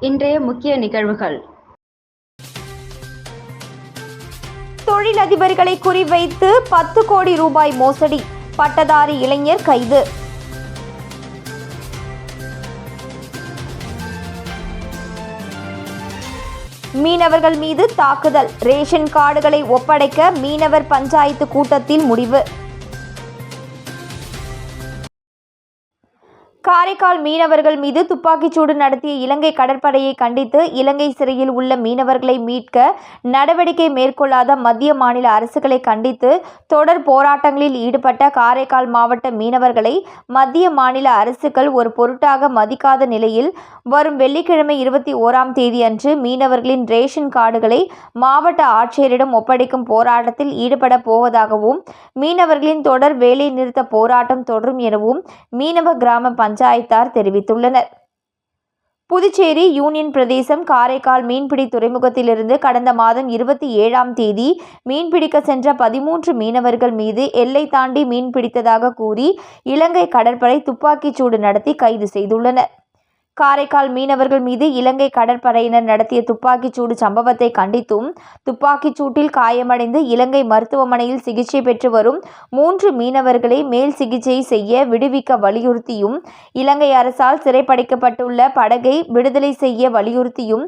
இன்றைய முக்கிய நிகழ்வுகள். தொழிலதிபர்களை குறிவைத்து பத்து கோடி ரூபாய் மோசடி. பட்டதாரி இளைஞர் கைது. மீனவர்கள் மீது தாக்குதல். ரேஷன் கார்டுகளை ஒப்படைக்க மீனவர் பஞ்சாயத்து கூட்டத்தில் முடிவு. காரைக்கால் மீனவர்கள் மீது துப்பாக்கிச்சூடு நடத்திய இலங்கை கடற்படையை கண்டித்து இலங்கை சிறையில் உள்ள மீனவர்களை மீட்க நடவடிக்கை மேற்கொள்ளாத மத்திய மாநில அரசுகளை கண்டித்து தொடர் போராட்டங்களில் ஈடுபட்ட காரைக்கால் மாவட்ட மீனவர்களை மத்திய மாநில அரசுகள் ஒரு பொருட்டாக மதிக்காத நிலையில் வரும் வெள்ளிக்கிழமை இருபத்தி ஓராம் தேதி அன்று மீனவர்களின் ரேஷன் கார்டுகளை மாவட்ட ஆட்சியரிடம் ஒப்படைக்கும் போராட்டத்தில் ஈடுபட போவதாகவும் மீனவர்களின் தொடர் வேலை நிறுத்த போராட்டம் தொடரும் எனவும் மீனவ கிராம பஞ்சாயத்தார் தெரிவித்துள்ளனர். புதுச்சேரி யூனியன் பிரதேசம் காரைக்கால் மீன்பிடி துறைமுகத்திலிருந்து கடந்த மாதம் இருபத்தி ஏழாம் தேதி மீன்பிடிக்க சென்ற பதிமூன்று மீனவர்கள் மீது எல்லை தாண்டி மீன்பிடித்ததாக கூறி இலங்கை கடற்படை துப்பாக்கிச்சூடு நடத்தி கைது செய்துள்ளனர். காரைக்கால் மீனவர்கள் மீது இலங்கை கடற்படையினர் நடத்திய துப்பாக்கிச்சூடு சம்பவத்தை கண்டித்தும் துப்பாக்கிச் சூட்டில் காயமடைந்து இலங்கை மருத்துவமனையில் சிகிச்சை பெற்று வரும் மூன்று மீனவர்களை மேல் சிகிச்சை செய்ய விடுவிக்க வலியுறுத்தியும் இலங்கை அரசால் சிறைப்படைக்கப்பட்டுள்ள படகை விடுதலை செய்ய வலியுறுத்தியும்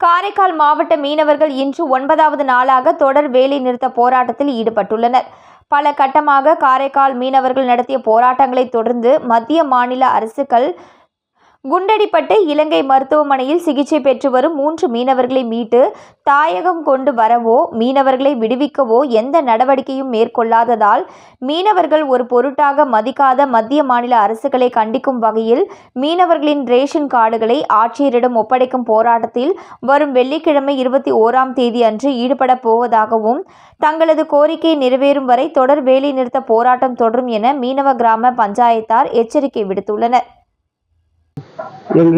காரைக்கால் மாவட்ட மீனவர்கள் இன்று ஒன்பதாவது நாளாக தொடர் வேலை நிறுத்த போராட்டத்தில் ஈடுபட்டுள்ளனர். பல கட்டமாக காரைக்கால் மீனவர்கள் நடத்திய போராட்டங்களை தொடர்ந்து மத்திய மாநில அரசுகள் குண்டடிப்பட்டு இலங்கை மருத்துவமனையில் சிகிச்சை பெற்று வரும் மூன்று மீனவர்களை மீட்டு தாயகம் கொண்டு வரவோ மீனவர்களை விடுவிக்கவோ எந்த நடவடிக்கையும் மேற்கொள்ளாததால் மீனவர்கள் ஒரு பொருட்டாக மதிக்காத மத்திய மாநில அரசுகளை கண்டிக்கும் வகையில் மீனவர்களின் ரேஷன் கார்டுகளை ஆட்சியரிடம் ஒப்படைக்கும் போராட்டத்தில் வரும் வெள்ளிக்கிழமை இருபத்தி ஓராம் தேதி அன்று ஈடுபட போவதாகவும் தங்களது கோரிக்கை நிறைவேறும் வரை தொடர் வேலைநிறுத்த போராட்டம் தொடரும் என மீனவ கிராம பஞ்சாயத்தார் எச்சரிக்கை விடுத்துள்ளனர்.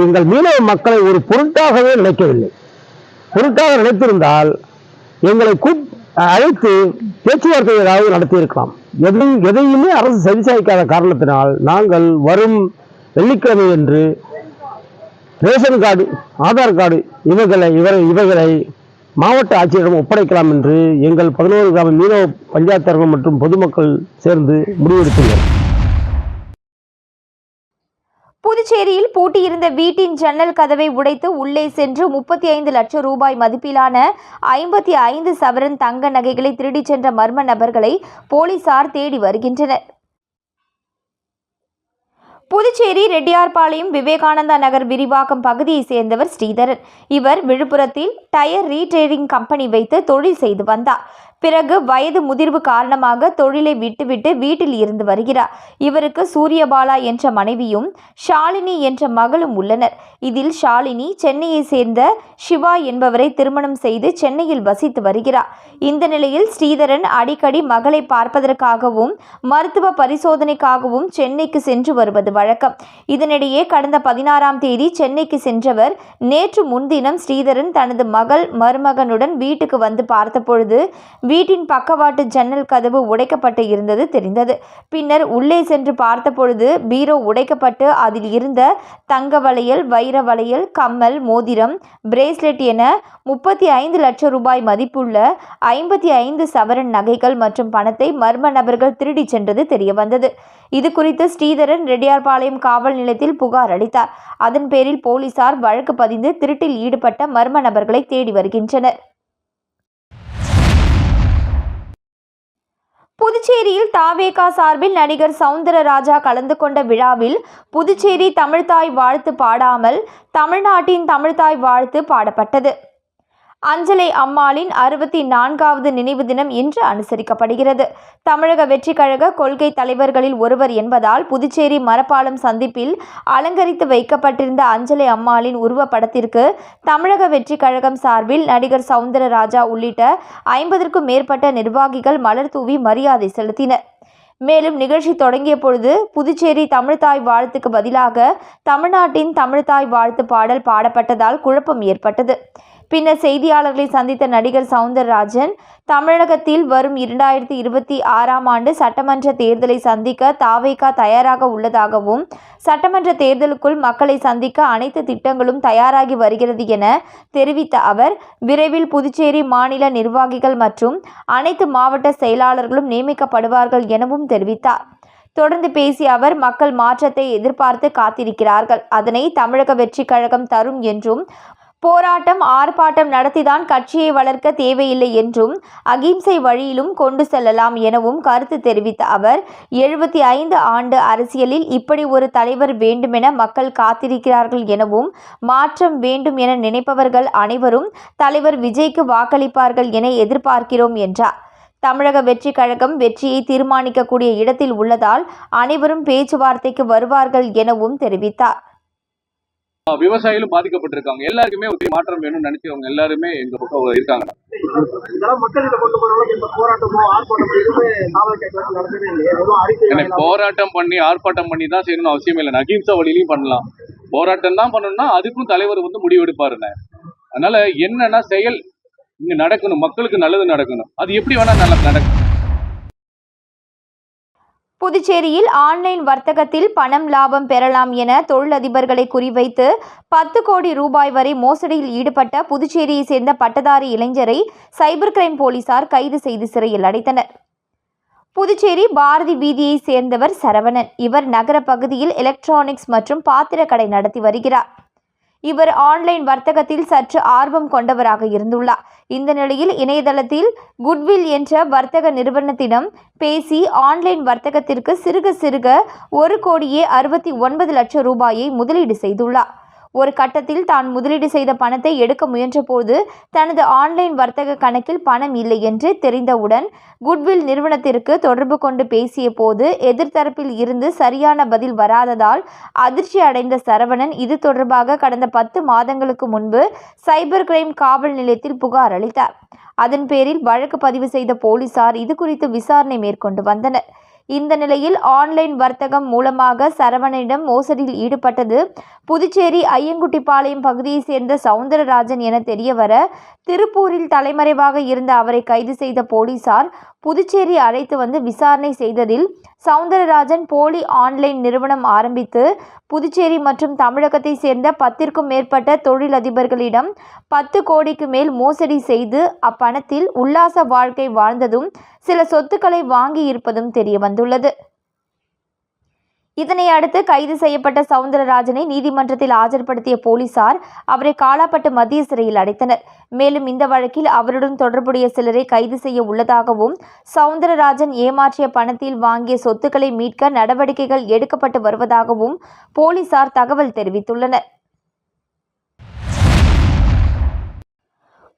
எங்கள் மீனவ மக்களை ஒரு பொருட்டாகவே நினைக்கவில்லை. பொருட்டாக நினைத்திருந்தால் எங்களை அழைத்து பேச்சுவார்த்தை ஏதாவது நடத்தியிருக்கலாம். எதையும் எதையுமே அரசு செவிசாய்க்காத காரணத்தினால் நாங்கள் வரும் வெள்ளிக்கிழமை என்று ரேஷன் கார்டு ஆதார் கார்டு இவைகளை இவரை இவைகளை மாவட்ட ஆட்சியரிடம் ஒப்படைக்கலாம் என்று எங்கள் பதினோரு கிராம மீனவ பஞ்சாயத்தர்கள் மற்றும் பொதுமக்கள் சேர்ந்து முடிவெடுத்துள்ளனர். புதுச்சேரியில் பூட்டியிருந்த வீட்டின் ஜன்னல் கதவை உடைத்து உள்ளே சென்று முப்பத்தி ஐந்து லட்சம் ரூபாய் மதிப்பிலான ஐம்பத்தி ஐந்து சவரன் தங்க நகைகளை திருடிச் சென்ற மர்ம நபர்களை போலீசார் தேடி வருகின்றனர். புதுச்சேரி ரெட்டியார்பாளையம் விவேகானந்தா நகர் விரிவாக்கம் பகுதியைச் சேர்ந்தவர் ஸ்ரீதரன். இவர் விழுப்புரத்தில் டயர் ரீட்ரேடிங் கம்பெனி வைத்து தொழில் செய்து வந்தார். பிறகு வயது முதிர்வு காரணமாக தொழிலை விட்டுவிட்டு வீட்டில் இருந்து வருகிறார். இவருக்கு சூரியபாலா என்ற மனைவியும் ஷாலினி என்ற மகளும் உள்ளனர். இதில் ஷாலினி சென்னையை சேர்ந்த சிவா என்பவரை திருமணம் செய்து சென்னையில் வசித்து வருகிறார். இந்த நிலையில் ஸ்ரீதரன் அடிக்கடி மகளை பார்ப்பதற்காகவும் மருத்துவ பரிசோதனைக்காகவும் சென்னைக்கு சென்று வருவது வழக்கம். இதனிடையே கடந்த பதினாறாம் தேதி சென்னைக்கு சென்றவர் நேற்று முன்தினம் ஸ்ரீதரன் தனது மகள் மருமகனுடன் வீட்டுக்கு வந்து பார்த்தபொழுது வீட்டின் பக்கவாட்டு ஜன்னல் கதவு உடைக்கப்பட்டு இருந்தது தெரிந்தது. பின்னர் உள்ளே சென்று பார்த்தபொழுது பீரோ உடைக்கப்பட்டு அதில் இருந்த தங்க வளையல் வைர வளையல் கம்மல் மோதிரம் பிரேஸ்லெட் என முப்பத்தி ஐந்து லட்சம் ரூபாய் மதிப்புள்ள ஐம்பத்தி ஐந்து சவரன் நகைகள் மற்றும் பணத்தை மர்ம நபர்கள் திருடிச் சென்றது தெரியவந்தது. இது குறித்து ஸ்ரீதரன் ரெட்டியார்பாளையம் காவல் நிலையத்தில் புகார் அளித்தார். அதன் பேரில் போலீசார் வழக்கு பதிந்து திருட்டில் ஈடுபட்ட மர்ம நபர்களை தேடி வருகின்றனர். புதுச்சேரியில் தாவேகா சார்பில் நடிகர் சவுந்தரராஜா கலந்து கொண்ட விழாவில் புதுச்சேரி தமிழ்தாய் வாழ்த்து பாடாமல் தமிழ்நாட்டின் தமிழ்தாய் வாழ்த்து பாடப்பட்டது. அஞ்சலை அம்மாளின் அறுபத்தி நான்காவது நினைவு தினம் இன்று அனுசரிக்கப்படுகிறது. தமிழக வெற்றி கழக கொள்கை தலைவர்களில் ஒருவர் என்பதால் புதுச்சேரி மரப்பாலம் சந்திப்பில் அலங்கரித்து வைக்கப்பட்டிருந்த அஞ்சலை அம்மாளின் உருவப்படத்திற்கு தமிழக வெற்றி கழகம் சார்பில் நடிகர் சவுந்தரராஜா உள்ளிட்ட ஐம்பதற்கும் மேற்பட்ட நிர்வாகிகள் மலர் தூவி மரியாதை செலுத்தினர். மேலும் நிகழ்ச்சி தொடங்கிய பொழுது புதுச்சேரி தமிழ்தாய் வாழ்த்துக்கு பதிலாக தமிழ்நாட்டின் தமிழ்தாய் வாழ்த்து பாடல் பாடப்பட்டதால் குழப்பம் ஏற்பட்டது. பின்னர் செய்தியாளர்களை சந்தித்த நடிகர் சவுந்தரராஜன் தமிழகத்தில் வரும் இரண்டாயிரத்தி இருபத்தி ஆறாம் ஆண்டு சட்டமன்ற தேர்தலை சந்திக்க தாவேகா தயாராக உள்ளதாகவும் சட்டமன்ற தேர்தலுக்குள் மக்களை சந்திக்க அனைத்து திட்டங்களும் தயாராகி வருகிறது என தெரிவித்த அவர் விரைவில் புதுச்சேரி மாநில நிர்வாகிகள் மற்றும் அனைத்து மாவட்ட செயலாளர்களும் நியமிக்கப்படுவார்கள் எனவும் தெரிவித்தார். தொடர்ந்து பேசிய அவர் மக்கள் மாற்றத்தை எதிர்பார்த்து காத்திருக்கிறார்கள். அதனை தமிழக வெற்றி கழகம் தரும் என்றும் போராட்டம் ஆர்ப்பாட்டம் நடத்திதான் கட்சியை வளர்க்க தேவையில்லை என்றும் அகிம்சை வழியிலும் கொண்டு செல்லலாம் எனவும் கருத்து தெரிவித்த அவர் எழுபத்தி ஐந்து ஆண்டு அரசியலில் இப்படி ஒரு தலைவர் வேண்டுமென மக்கள் காத்திருக்கிறார்கள் எனவும் மாற்றம் வேண்டும் என நினைப்பவர்கள் அனைவரும் தலைவர் விஜய்க்கு வாக்களிப்பார்கள் என எதிர்பார்க்கிறோம் என்றார். தமிழக வெற்றி கழகம் வெற்றியை தீர்மானிக்கக்கூடிய இடத்தில் உள்ளதால் அனைவரும் பேச்சுவார்த்தைக்கு வருவார்கள் எனவும் தெரிவித்தார். விவசாயிகளும் பாதிக்கப்பட்டிருக்காங்க. எல்லாருக்குமே ஒரு மாற்றம் வேணும்னு நினைச்சவங்க எல்லாருமே எங்க பக்கம் இருக்காங்க. போராட்டமோ பண்ணி ஆர்ப்பாட்டம் பண்ணி தான் செய்யணும்னு அவசியம் இல்லை. அகிம்சா வழியிலையும் பண்ணலாம். போராட்டம் தான் பண்ணணும்னா அதுக்கும் தலைவர் வந்து முடிவெடுப்பாருண்ணே அதனால என்னன்னா செயல் இங்க நடக்கணும். மக்களுக்கு நல்லது நடக்கணும். அது எப்படி வேணா நல்லா நடக்கும். புதுச்சேரியில் ஆன்லைன் வர்த்தகத்தில் பணம் லாபம் பெறலாம் என தொழிலதிபர்களை குறிவைத்து பத்து கோடி ரூபாய் வரை மோசடியில் ஈடுபட்ட புதுச்சேரியை சேர்ந்த பட்டதாரி இளைஞரை சைபர் கிரைம் போலீசார் கைது செய்து சிறையில் அடைத்தனர். புதுச்சேரி பாரதி வீதியை சேர்ந்தவர் சரவணன். இவர் நகர பகுதியில் எலக்ட்ரானிக்ஸ் மற்றும் பாத்திரக்கடை நடத்தி வருகிறார். இவர் ஆன்லைன் வர்த்தகத்தில் சற்று ஆர்வம் கொண்டவராக இருந்துள்ளார். இந்த நிலையில் இணையதளத்தில் குட்வில் என்ற வர்த்தக நிறுவனத்திடம் பேசி ஆன்லைன் வர்த்தகத்திற்கு சிறுக சிறுக ஒரு கோடியே அறுபத்தி ஒன்பது லட்சம் ரூபாயை முதலீடு செய்துள்ளார். ஒரு கட்டத்தில் தான் முதலீடு செய்த பணத்தை எடுக்க முயன்றபோது தனது ஆன்லைன் வர்த்தக கணக்கில் பணம் இல்லை என்று தெரிந்தவுடன் குட்வில் நிறுவனத்திற்கு தொடர்பு கொண்டு பேசிய போது எதிர்த்தரப்பில் இருந்து சரியான பதில் வராததால் அதிர்ச்சி அடைந்த சரவணன் இது தொடர்பாக கடந்த பத்து மாதங்களுக்கு முன்பு சைபர் கிரைம் காவல் நிலையத்தில் புகார் அளித்தார். அதன் பேரில் வழக்கு பதிவு செய்த போலீசார் இது குறித்து விசாரணை மேற்கொண்டு வந்தனர். இந்த நிலையில் ஆன்லைன் வர்த்தகம் மூலமாக சரவணனிடம் மோசடியில் ஈடுபட்டது. புதுச்சேரி ஐயங்குட்டிப்பாளையம் பகுதியைச் சேர்ந்த சவுந்தரராஜன் என தெரியவர திருப்பூரில் தலைமறைவாக இருந்த அவரை கைது செய்த போலீசார் புதுச்சேரி அழைத்து வந்து விசாரணை செய்ததில் சவுந்தரராஜன் போலி ஆன்லைன் நிறுவனம் ஆரம்பித்து புதுச்சேரி மற்றும் தமிழகத்தை சேர்ந்த பத்திற்கும் மேற்பட்ட தொழிலதிபர்களிடம் பத்து கோடிக்கு மேல் மோசடி செய்து அப்பணத்தில் உல்லாச வாழ்க்கை வாழ்ந்ததும் சில சொத்துக்களை வாங்கி இருப்பதும் தெரிய வந்துள்ளது இதனை அடுத்து கைது செய்யப்பட்ட சவுந்தரராஜனை நீதிமன்றத்தில் ஆஜர்படுத்திய போலீசார் அவரை காலாப்பட்டு மத்திய சிறையில் அடைத்தனர். மேலும் இந்த வழக்கில் அவருடன் தொடர்புடைய சிலரை கைது செய்ய உள்ளதாகவும் சவுந்தரராஜன் ஏமாற்றிய பணத்தில் வாங்கிய சொத்துக்களை மீட்க நடவடிக்கைகள் எடுக்கப்பட்டு வருவதாகவும் போலீசார் தகவல் தெரிவித்துள்ளனர்.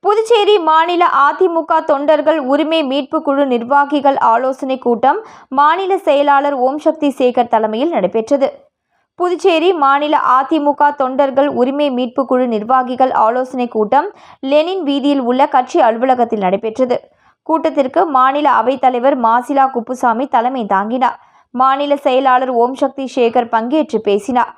புதுச்சேரி மாநில அதிமுக தொண்டர்கள் உரிமை மீட்பு குழு நிர்வாகிகள் ஆலோசனை கூட்டம் மாநில செயலாளர் ஓம் சக்தி சேகர் தலைமையில் நடைபெற்றது. புதுச்சேரி மாநில அதிமுக தொண்டர்கள் உரிமை மீட்பு குழு நிர்வாகிகள் ஆலோசனை கூட்டம் லெனின் வீதியில் உள்ள கட்சி அலுவலகத்தில் நடைபெற்றது. கூட்டத்திற்கு மாநில அவைத்தலைவர் மாசிலா குப்புசாமி தலைமை தாங்கினார். மாநில செயலாளர் ஓம் சக்தி சேகர் பங்கேற்று பேசினார்.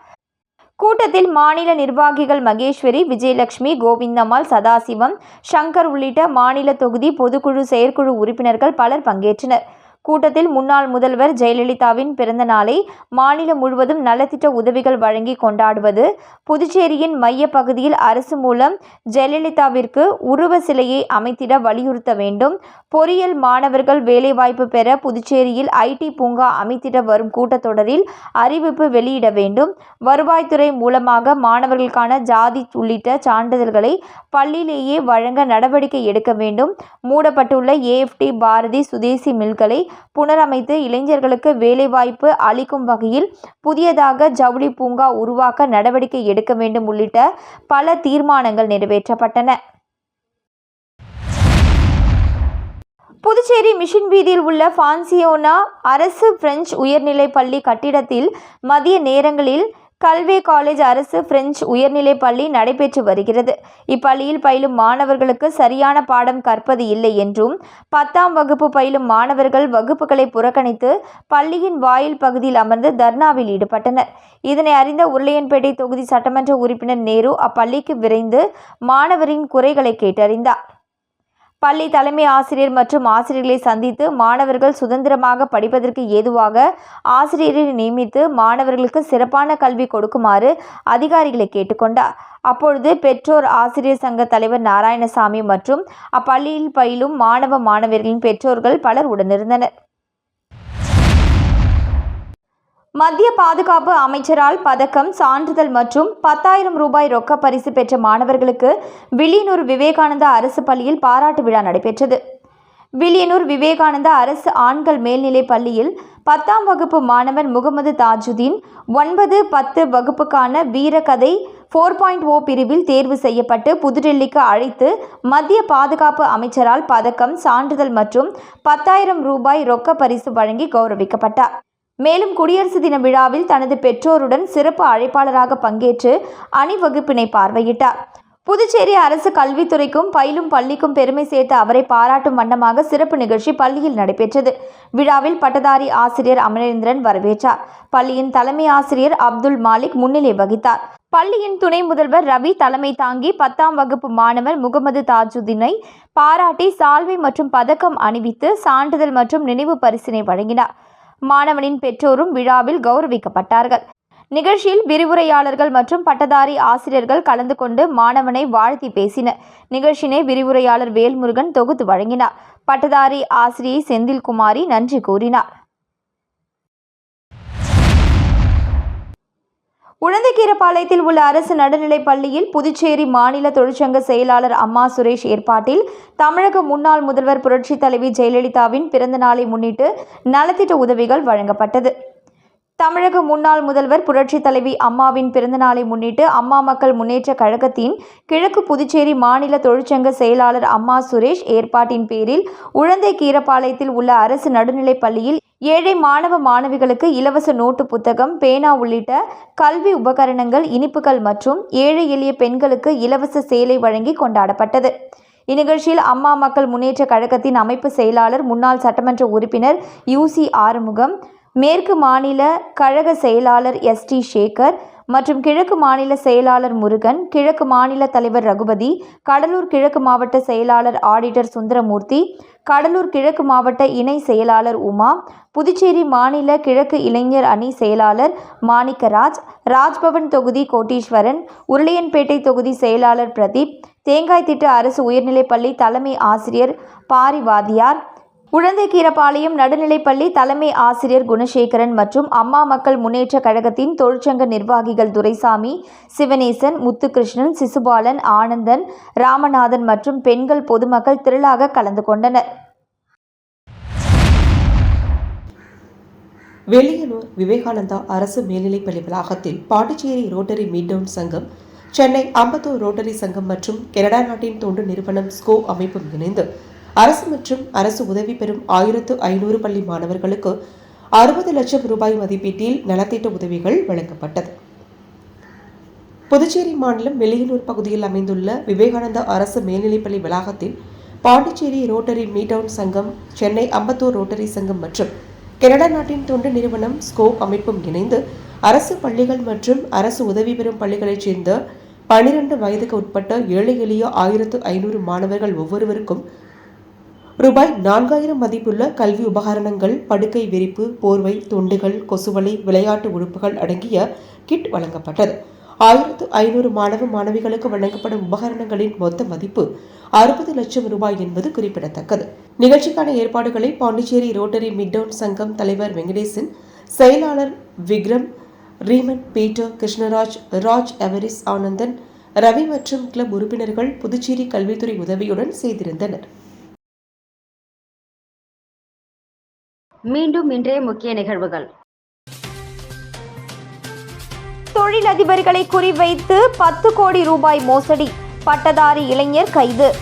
கூட்டத்தில் மாநில நிர்வாகிகள் மகேஸ்வரி விஜயலட்சுமி கோவிந்தம்மாள் சதாசிவம் சங்கர் உள்ளிட்ட மாநில தொகுதி பொதுக்குழு செயற்குழு உறுப்பினர்கள் பலர் பங்கேற்றனர். கூட்டத்தில் முன்னாள் முதல்வர் ஜெயலலிதாவின் பிறந்த நாளை மாநிலம் முழுவதும் நலத்திட்ட உதவிகள் வழங்கி கொண்டாடுவது. புதுச்சேரியின் மைய பகுதியில் அரசு மூலம் ஜெயலலிதாவிற்கு உருவ சிலையை அமைத்திட வலியுறுத்த வேண்டும். பொறியியல் மாணவர்கள் வேலைவாய்ப்பு பெற புதுச்சேரியில் ஐடி பூங்கா அமைத்திட வரும் கூட்டத்தொடரில் அறிவிப்பு வெளியிட வேண்டும். வருவாய்த்துறை மூலமாக மாணவர்களுக்கான ஜாதி உள்ளிட்ட சான்றிதழ்களை பள்ளியிலேயே வழங்க நடவடிக்கை எடுக்க வேண்டும். மூடப்பட்டுள்ள ஏஎஃப்டி பாரதி சுதேசி மில்களை புனரமைத்து இளைஞர்களுக்கு வேலைவாய்ப்பு அளிக்கும் வகையில் புதியதாக ஜவுளி பூங்கா உருவாக்க நடவடிக்கை எடுக்க வேண்டும் உள்ளிட்ட பல தீர்மானங்கள் நிறைவேற்றப்பட்டன. புதுச்சேரி மிஷின் வீதியில் உள்ள ஃபான்சியோனா அரசு பிரெஞ்சு உயர்நிலைப் பள்ளி கட்டிடத்தில் மதிய நேரங்களில் கல்வி காலேஜ் அரசு பிரெஞ்சு உயர்நிலைப் பள்ளி நடைபெற்று வருகிறது. இப்பள்ளியில் பயிலும் மாணவர்களுக்கு சரியான பாடம் கற்பது இல்லை என்றும் பத்தாம் வகுப்பு பயிலும் மாணவர்கள் வகுப்புகளை புறக்கணித்து பள்ளியின் வாயில் பகுதியில் அமர்ந்து தர்ணாவில் ஈடுபட்டனர். இதனை அறிந்த உருளையன்பேட்டை தொகுதி சட்டமன்ற உறுப்பினர் நேரு அப்பள்ளிக்கு விரைந்து மாணவரின் குறைகளை கேட்டறிந்தார். பள்ளி தலைமை ஆசிரியர் மற்றும் ஆசிரியர்களை சந்தித்து மாணவர்கள் சுதந்திரமாக படிப்பதற்கு ஏதுவாக ஆசிரியரை நியமித்து மாணவர்களுக்கு சிறப்பான கல்வி கொடுக்குமாறு அதிகாரிகளை கேட்டுக்கொண்டார். அப்பொழுது பெற்றோர் ஆசிரியர் சங்க தலைவர் நாராயணசாமி மற்றும் அப்பள்ளியில் பயிலும் மாணவ மாணவியர்களின் பெற்றோர்கள் பலர் உடனிருந்தனர். மத்திய பாதுகாப்பு அமைச்சரால் பதக்கம் சான்றிதழ் மற்றும் பத்தாயிரம் ரூபாய் ரொக்க பரிசு பெற்ற மாணவர்களுக்கு வில்லியனூர் விவேகானந்தா அரசு பள்ளியில் பாராட்டு விழா நடைபெற்றது. வில்லியனூர் விவேகானந்தா அரசு ஆண்கள் மேல்நிலைப் பள்ளியில் பத்தாம் வகுப்பு மாணவன் முகமது தாஜுதீன் ஒன்பது பத்து வகுப்புக்கான வீரகதை ஃபோர் பாயிண்ட் ஓ பிரிவில் தேர்வு செய்யப்பட்டு புதுடெல்லிக்கு அழைத்து மத்திய பாதுகாப்பு அமைச்சரால் பதக்கம் சான்றிதழ் மற்றும் பத்தாயிரம் ரூபாய் ரொக்க பரிசு வழங்கி கௌரவிக்கப்பட்டார். மேலும் குடியரசு தின விழாவில் தனது பெற்றோருடன் சிறப்பு அழைப்பாளராக பங்கேற்று அணிவகுப்பினை பார்வையிட்டார். புதுச்சேரி அரசு கல்வித்துறைக்கும் பயிலும் பள்ளிக்கும் பெருமை சேர்த்த அவரை பாராட்டும் வண்ணமாக சிறப்பு நிகழ்ச்சி பள்ளியில் நடைபெற்றது. விழாவில் பட்டதாரி ஆசிரியர் அமரேந்திரன் வரவேற்றார். பள்ளியின் தலைமை ஆசிரியர் அப்துல் மாலிக் முன்னிலை வகித்தார். பள்ளியின் துணை முதல்வர் ரவி தலைமை தாங்கி பத்தாம் வகுப்பு மாணவர் முகமது தாஜுதீனை பாராட்டி சால்வை மற்றும் பதக்கம் அணிவித்து சான்றிதழ் மற்றும் நினைவு பரிசினை வழங்கினார். மாணவனின் பெற்றோரும் விழாவில் கௌரவிக்கப்பட்டார்கள். நிகழ்ச்சியில் விரிவுரையாளர்கள் மற்றும் பட்டதாரி ஆசிரியர்கள் கலந்து கொண்டு மாணவனை வாழ்த்தி பேசினர். நிகழ்ச்சியினை விரிவுரையாளர் வேல்முருகன் தொகுத்து வழங்கினார். பட்டதாரி ஆசிரியை செந்தில்குமாரி நன்றி கூறினார். உழந்தைக்கீரப்பாளையத்தில் உள்ள அரசு நடுநிலைப் பள்ளியில் புதுச்சேரி மாநில தொழிற்சங்க செயலாளர் அம்மா சுரேஷ் ஏற்பாட்டில் தமிழக முன்னாள் முதல்வர் புரட்சித் தலைவி ஜெயலலிதாவின் பிறந்த நாளை முன்னிட்டு நலத்திட்ட உதவிகள் வழங்கப்பட்டது. தமிழக முன்னாள் முதல்வர் புரட்சித் தலைவி அம்மாவின் பிறந்தநாளை முன்னிட்டு அம்மா மக்கள் முன்னேற்ற கழகத்தின் கிழக்கு புதுச்சேரி மாநில தொழிற்சங்க செயலாளர் அம்மா சுரேஷ் ஏற்பாட்டின் பேரில் உழந்தை கீரப்பாளையத்தில் உள்ள அரசு நடுநிலைப் பள்ளியில் ஏழை மாணவ மாணவிகளுக்கு இலவச நோட்டு புத்தகம் பேனா உள்ளிட்ட கல்வி உபகரணங்கள் இனிப்புகள் மற்றும் ஏழை எளிய பெண்களுக்கு இலவச சேலை வழங்கி கொண்டாடப்பட்டது. இந்நிகழ்ச்சியில் அம்மா மக்கள் முன்னேற்ற கழகத்தின் அமைப்பு செயலாளர் முன்னாள் சட்டமன்ற உறுப்பினர் யூசி ஆறுமுகம் மேற்கு மாநில கழக செயலாளர் எஸ் டி சேகர் மற்றும் கிழக்கு மாநில செயலாளர் முருகன் கிழக்கு மாநில தலைவர் ரகுபதி கடலூர் கிழக்கு மாவட்ட செயலாளர் ஆடிட்டர் சுந்தரமூர்த்தி கடலூர் கிழக்கு மாவட்ட இணை செயலாளர் உமா புதுச்சேரி மாநில கிழக்கு இளைஞர் அணி செயலாளர் மாணிக்கராஜ் ராஜ்பவன் தொகுதி கோட்டீஸ்வரன் உருளையன்பேட்டை தொகுதி செயலாளர் பிரதீப் தேங்காய்த்திட்டு அரசு உயர்நிலைப்பள்ளி தலைமை ஆசிரியர் பாரிவாதியார் குழந்தைக்கீரபாளையம் நடுநிலைப்பள்ளி தலைமை ஆசிரியர் குணசேகரன் மற்றும் அம்மா மக்கள் முன்னேற்ற கழகத்தின் தொழிற்சங்க நிர்வாகிகள் துரைசாமி சிவனேசன் முத்துகிருஷ்ணன் சிசுபாலன் ஆனந்தன் ராமநாதன் மற்றும் பெண்கள் பொதுமக்கள் திரளாக கலந்து கொண்டனர். வெளியனூர் விவேகானந்தா அரசு மேல்நிலைப்பள்ளி வளாகத்தில் பாண்டிச்சேரி ரோட்டரி மீட்டவுன் சங்கம் சென்னை அம்பத்தூர் ரோட்டரி சங்கம் மற்றும் கனடா நாட்டின் தொண்டு நிறுவனம் ஸ்கோ அமைப்பும் இணைந்து அரசு மற்றும் அரசு உதவி பெறும் ஆயிரத்து ஐநூறு பள்ளி மாணவர்களுக்கு அறுபது லட்சம் ரூபாய் மதிப்பீட்டில் நலத்திட்ட உதவிகள் வழங்கப்பட்டது. புதுச்சேரி மாநிலம் வெளியனூர் பகுதியில் அமைந்துள்ள விவேகானந்தா அரசு மேல்நிலைப்பள்ளி வளாகத்தில் பாண்டிச்சேரி ரோட்டரி மீட்டவுன் சங்கம் சென்னை அம்பத்தூர் ரோட்டரி சங்கம் மற்றும் கனடா நாட்டின் தொண்டு நிறுவனம் ஸ்கோப் அமைப்பும் இணைந்து அரசு பள்ளிகள் மற்றும் அரசு உதவி பெறும் பள்ளிகளைச் சேர்ந்த பனிரெண்டு வயதுக்கு உட்பட்ட ஏழை எளிய ஆயிரத்து ஐநூறு மாணவர்கள் ஒவ்வொருவருக்கும் ரூபாய் நான்காயிரம் மதிப்புள்ள கல்வி உபகரணங்கள் படுக்கை விரிப்பு போர்வை துண்டுகள் கொசுவலை விளையாட்டு உறுப்புகள் அடங்கிய கிட் வழங்கப்பட்டது. ஆயிரத்து ஐநூறு மாணவ மாணவிகளுக்கு வழங்கப்படும் உபகரணங்களின் மொத்த மதிப்பு அறுபது லட்சம் ரூபாய் என்பது குறிப்பிடத்தக்கது. நிகழ்ச்சிக்கான ஏற்பாடுகளை பாண்டிச்சேரி ரோட்டரி மிட்டவுன் சங்கம் தலைவர் வெங்கடேசன் செயலாளர் Vikram Reeman Peter Krishnaraj Raj Evaris Anandan Ravi மற்றும் கிளப் உறுப்பினர்கள் புதுச்சேரி கல்வித்துறை உதவியுடன் செய்திருந்தனர். மீண்டும் இன்றைய முக்கிய நிகழ்வுகள். தொழிலதிபர்களை குறிவைத்து பத்து கோடி ரூபாய் மோசடி பட்டதாரி இளைஞர் கைது.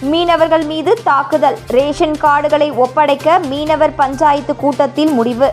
மீனவர்கள் மீது தாக்குதல் ரேஷன் கார்டுகளை ஒப்படைக்க மீனவர் பஞ்சாயத்து கூட்டத்தில் முடிவு.